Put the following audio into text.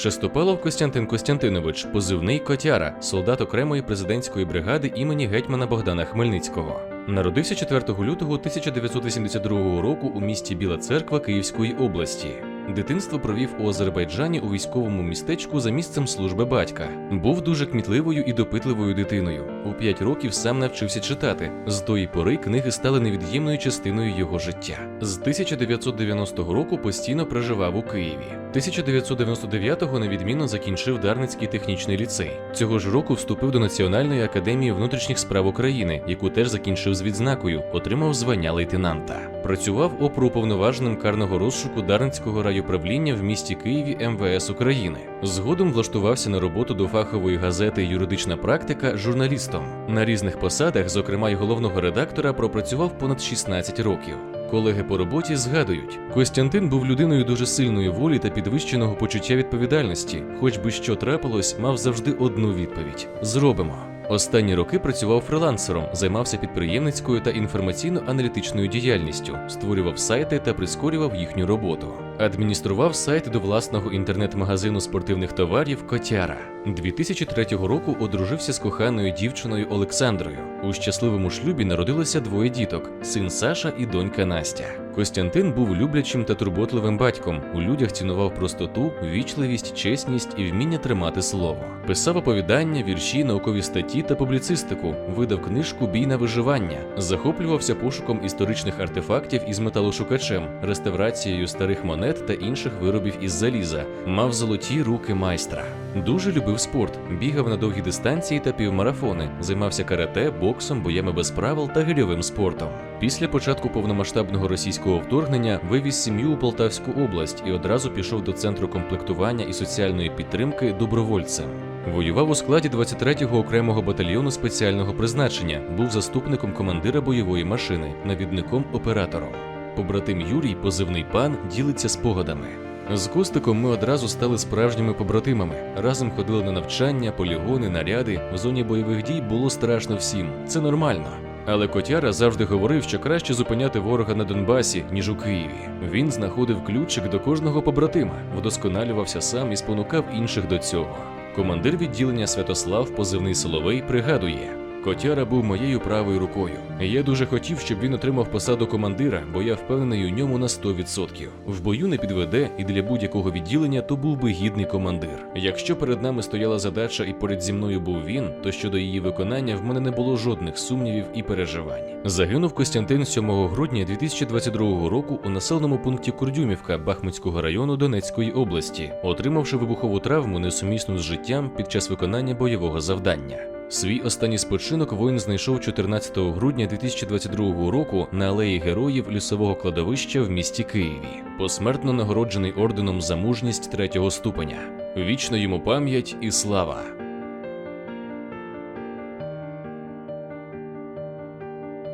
Шестопалов Костянтин Костянтинович, позивний Котяра, солдат окремої президентської бригади імені гетьмана Богдана Хмельницького. Народився 4 лютого 1982 року у місті Біла Церква Київської області. Дитинство провів у Азербайджані у військовому містечку за місцем служби батька. Був дуже кмітливою і допитливою дитиною. У 5 років сам навчився читати. З тої пори книги стали невід'ємною частиною його життя. З 1990 року постійно проживав у Києві. 1999-го невідмінно закінчив Дарницький технічний ліцей. Цього ж року вступив до Національної академії внутрішніх справ України, яку теж закінчив з відзнакою, отримав звання лейтенанта. Працював оперуповноваженим карного розшуку Дарницького райуправління в місті Києві МВС України. Згодом влаштувався на роботу до фахової газети Юридична практика журналістом. На різних посадах, зокрема й головного редактора, пропрацював понад 16 років. Колеги по роботі згадують, Костянтин був людиною дуже сильної волі та підвищеного почуття відповідальності. Хоч би що трапилось, мав завжди одну відповідь: зробимо. Останні роки працював фрилансером, займався підприємницькою та інформаційно-аналітичною діяльністю, створював сайти та прискорював їхню роботу. Адміністрував сайт до власного інтернет-магазину спортивних товарів Котяра. 2003 року одружився з коханою дівчиною Олександрою. У щасливому шлюбі народилося двоє діток: син Саша і донька Настя. Костянтин був люблячим та турботливим батьком. У людях цінував простоту, вічливість, чесність і вміння тримати слово. Писав оповідання, вірші, наукові статті та публіцистику. Видав книжку Бій на виживання, захоплювався пошуком історичних артефактів із металошукачем, реставрацією старих монет та інших виробів із заліза. Мав золоті руки майстра. Дуже любив спорт, бігав на довгі дистанції та півмарафони, займався карате, боксом, боями без правил та гирьовим спортом. Після початку повномасштабного російського вторгнення вивіз сім'ю у Полтавську область і одразу пішов до центру комплектування і соціальної підтримки добровольцем. Воював у складі 23-го окремого батальйону спеціального призначення, був заступником командира бойової машини, навідником оператором. Побратим Юрій, позивний пан, ділиться спогадами. З Костиком ми одразу стали справжніми побратимами. Разом ходили на навчання, полігони, наряди. В зоні бойових дій було страшно всім. Це нормально. Але Котяра завжди говорив, що краще зупиняти ворога на Донбасі, ніж у Києві. Він знаходив ключик до кожного побратима, вдосконалювався сам і спонукав інших до цього. Командир відділення Святослав, позивний Соловей, пригадує. Котяра був моєю правою рукою. Я дуже хотів, щоб він отримав посаду командира, бо я впевнений у ньому на 100%. В бою не підведе, і для будь-якого відділення то був би гідний командир. Якщо перед нами стояла задача і поряд зі мною був він, то щодо її виконання в мене не було жодних сумнівів і переживань. Загинув Костянтин 7 грудня 2022 року у населеному пункті Курдюмівка Бахмутського району Донецької області, отримавши вибухову травму несумісну з життям під час виконання бойового завдання. Свій останній спочинок воїн знайшов 14 грудня 2022 року на алеї героїв лісового кладовища в місті Києві, посмертно нагороджений орденом за мужність третього ступеня. Вічна йому пам'ять і слава.